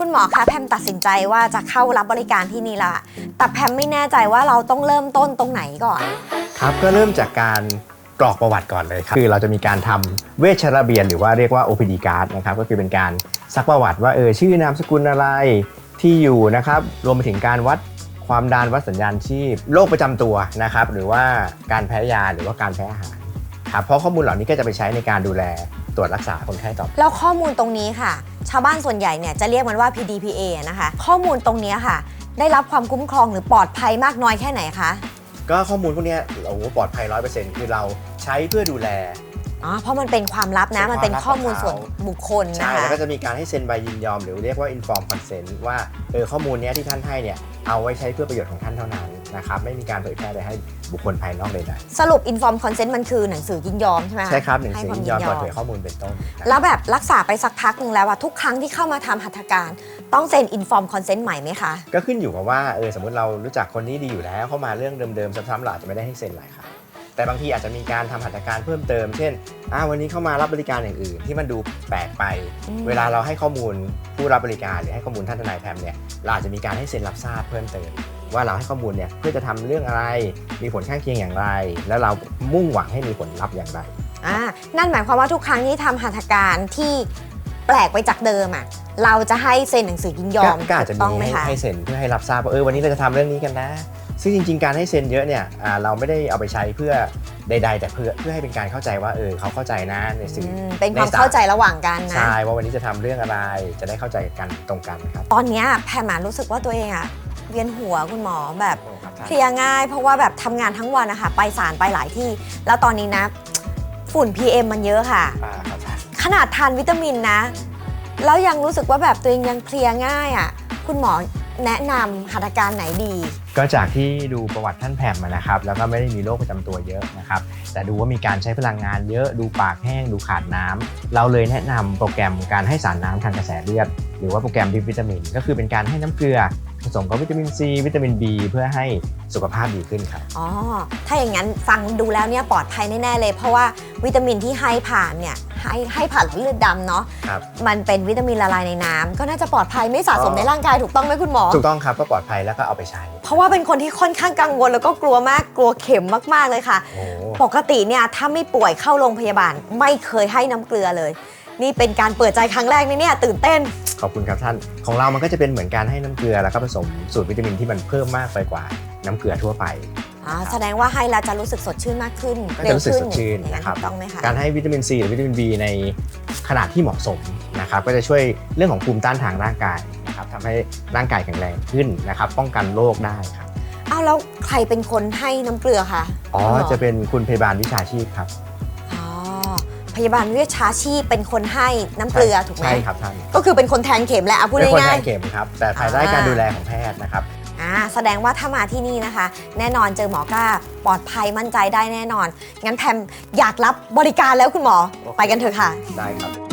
คุณหมอคะแพมตัดสินใจว่าจะเข้ารับบริการที่นี่ละแต่แพมไม่แน่ใจว่าเราต้องเริ่มต้นตรงไหนก่อน ครับก็เริ่มจากการกรอกประวัติก่อนเลยครับ คือเราจะมีการทำเวชระเบียนหรือว่าเรียกว่า OPD card นะครับก็คือเป็นการซักประวัติว่าเออชื่อนามสกุลอะไรที่อยู่นะครับรวมไปถึงการวัดความดันวัดสัญญาณชีพโรคประจำตัวนะครับหรือว่าการแพ้ยาหรือว่าการแพ้อาหารครับเพราะข้อมูลเหล่านี้ก็จะไปใช้ในการดูแล รวจรักษาคนไข้ต่อไป แล้วข้อมูลตรงนี้ค่ะ ชาวบ้านส่วนใหญ่เนี่ยจะเรียกมันว่า PDPA นะคะ ข้อมูลตรงเนี้ยค่ะ ได้รับความคุ้มครองหรือปลอดภัยมากน้อยแค่ไหนคะ ก็ข้อมูลพวกเนี้ยโอ้โหปลอดภัยร้อยเปอร์เซ็นต์คือเราใช้เพื่อดูแล อ๋อเพราะมันเป็นความลับนะเป็นมันเป็นความลับข้อมูลของเขาส่วนบุคคลใช่นะคะแล้วก็จะมีการให้เซ็นใบยินยอม หรือเรียกว่า inform consent ว่าเออข้อมูลเนี้ยที่ท่านให้เนี่ยเอาไว้ใช้เพื่อประโยชน์ของท่านเท่านั้นนะครับไม่มีการเผยแพร่ไปให้บุคคลภายนอกใดสรุป inform consent มันคือหนังสือยินยอมใช่ไหมๆคะ ใช่ครับหนึ่งให้สือความยินยอมเปิดเผยข้อมูลเป็นต้นนะครับ แล้วแบบรักษาไปสักพักหนึ่งแล้วอะทุกครั้งที่เข้ามาทำหัตถการ ต้องเซ็น inform consent ใหม่ไหมคะ ก็ขึ้นอยู่กับว่าเออสมมติเรารู้จักคนนี้ดีอยู่แล้วเข้ามาเรื่องเดิมๆซ้ำๆเราอาจจะไม่ได้ให้เซ็นหลายครั้ง แต่บางทีอาจจะมีการทำหัตถการเพิ่มเติม เช่นอ่าวันนี้เข้ามารับบริการอย่างอื่น ที่มันดูแปลกไปอืมเวลาเราให้ข้อมูลผู้รับบริการหรือให้ข้อมูลท่านทนายแพมเนี่ยเราอาจจะมีการให้เซ็นรับทราบเพิ่มเติมว่าเราให้ข้อมูลเนี่ยเพื่อจะทำเรื่องอะไร มีผลข้างเคียงอย่างไร แล้วเรามุ่งหวังให้มีผลลัพธ์อย่างไรอ่านั่นหมายความว่าทุกครั้งที่ทำหัตถการที่แปลกไปจากเดิมอะเราจะให้เซ็นหนังสือยินยอก็มก็อาจจะถูต้มีงไหมให้คะให้เซ็นเพื่อให้รับทราบว่าเออวันนี้เราจะทำเรื่องนี้กันนะ ซึ่งจริง ๆ การให้เซ็นเยอะเนี่ยอ่าเราไม่ได้เอาไปใช้เพื่อใดๆแต่เพื่อเพื่อให้เป็นการเข้าใจว่าเออเขาเข้าใจนะในสื่ออือมเป็นความในศลเข้าใจระหว่างกันนะใช่ว่าวันนี้จะทำเรื่องอะไรจะได้เข้าใจกันตรงกันนะครับ ตอนเนี้ยแพมอะรู้สึกว่าตัวเองอะเวียนหัวคุณหมอแบบครับเพลียง่าย เพราะว่าแบบทำงานทั้งวันนะคะไปศาลไปหลายที่ แล้วตอนนี้นะฝุ่น PM มันเยอะค่ะอ่าครับขนาดทานวิตามินนะ แล้วยังรู้สึกว่าแบบตัวเองยังเพลียง่ายอะ่ะ คุณหมอแนะนำหัตถการไหนดี ก็จากที่ดูประวัติท่านแพมมานะครับ แล้วก็ไม่ได้มีโรคประจำตัวเยอะนะครับ แต่ดูว่ามีการใช้พลังงานเยอะดูปากแห้งดูขาดน้ำเราเลยแนะนำโปรแกรมการให้สารน้ำทางกระแสเลือด หรือว่าโปรแกรมดิฟวิตามิน ก็คือเป็นการให้น้ำเกลือ ผสมกับวิตามินซีวิตามิน B เพื่อให้สุขภาพดีขึ้นครับ อ๋อ ถ้าอย่างนั้นฟังดูแล้วเนี่ยปลอดภัยแน่ ๆ เลย เพราะว่าวิตามินที่ให้ผ่านเนี่ยให้ให้ผ่านเลือดดำเนาะครับ มันเป็นวิตามินละลายในน้ำก็น่าจะปลอดภัยไม่สะสมในร่างกายถูกต้องไหมคุณหมอ ถูกต้องครับก็ปลอดภัยแล้วก็เอาไปใช้ เพราะว่าเป็นคนที่ค่อนข้างกังวลแล้วก็กลัวมากกลัวเข็มมากๆเลยค่ะ โอ้ ปกติเนี่ยถ้าไม่ป่วยเข้าโรงพยาบาลไม่เคยให้น้ำเกลือเลย นี่เป็นการเปิดใจครั้งแรกนะเนี่ยตื่นเต้น ขอบคุณครับท่าน ของเรามันก็จะเป็นเหมือนการให้น้ำเกลือแล้วก็ผสมสูตรวิตามินที่มันเพิ่มมากไปกว่าน้ำเกลือทั่วไป อ่าแสดงว่าให้แล้วจะรู้สึกสดชื่นมากขึ้นก็จะรู้สึกสดชื่นอย่างนะครับ ถูกต้องไหมคะ การให้วิตามินซีหรือวิตามิน B ในขนาดที่เหมาะสมนะครับก็จะช่วยเรื่องของภูมิต้านทานร่างกายนะครับทำให้ร่างกายแข็งแรงขึ้นนะครับป้องกันโรคได้ครับ อ้าวแล้วใครเป็นคนให้น้ำเกลือคะอ๋อคุณหมจะเป็นคุณพยาบาลวิชาชีพครับอ๋อพ ยาบาลวิชาชีพเป็นคนให้น้ำเกลือถูกไหมใช่ครับท่านก็คือเป็นคนแทงเข็มแหละเอาพูดเป็นคนแทง่ายนเข็มครับ แต่ภายใต้อ่า การดูแลของแพทย์นะครับ ๆอ่าแสดงว่าถ้ามาที่นี่นะคะ แน่นอนเจอหมอกล้าปลอดภัยมั่นใจได้แน่นอน งั้นแพมอยากรับบริการแล้วคุณหมอไปกันเถอะค่ะ ได้ครับ